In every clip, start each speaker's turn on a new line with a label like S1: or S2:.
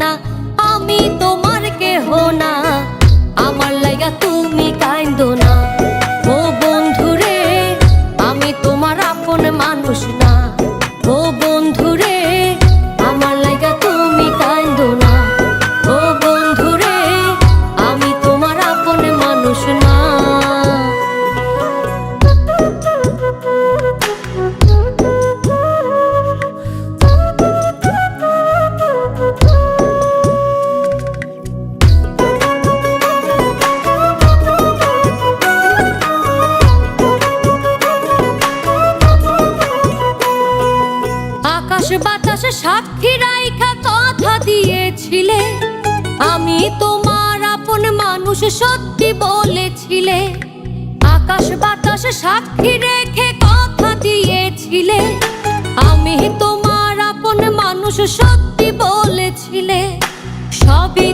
S1: না সাক্ষী রাইখা কথা দিয়েছিলে। আমি তোমার আপন মানুষ সত্যি বলেছিলে। আকাশ বাতাস সাক্ষী রেখে কথা দিয়েছিলে। আমি তোমার আপন মানুষ সত্যি বলেছিলে। সবই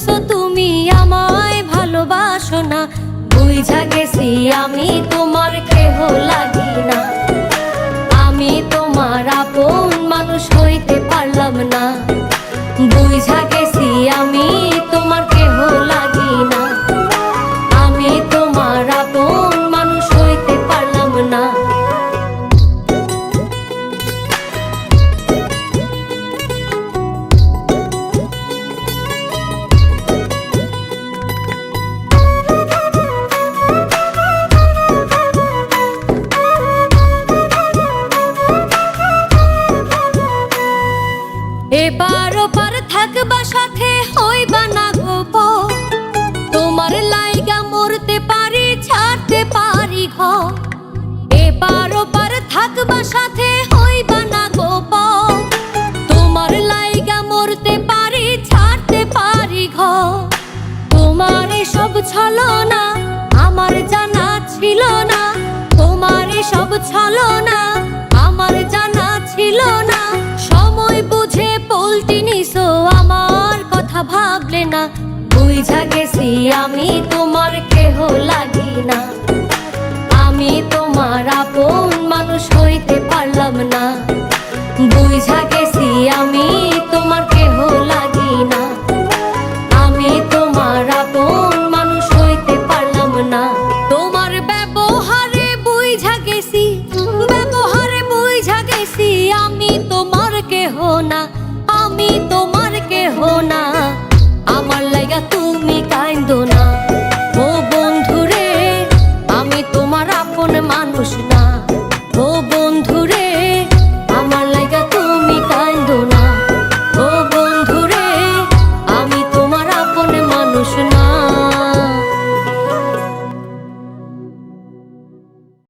S1: কইছো তুমি আমায় ভালোবাসো না। বুঝা গেছি আমি তোমার কেহ লাগি এবারও ওপার থাকবা সাথে হইবা না গোপ। তোমার লাইগা মরতে পারি, ছাড়তে পারি ঘ। এবারও পার থাকবা সাথে না। বুঝা গেছি আমি তোমার কেহ লাগি না। আমি তোমার আপন মানুষ হইতে পারলাম না। বুঝা গেছি আমি তোমার কেহ লাগি না। আমি তোমার আপন মানুষ হইতে পারলাম না। তোমার ব্যবহারে বুঝা গেছি, ব্যবহারে বুঝা গেছি আমি তোমার কেহ না। আমি তোমার কেহ না।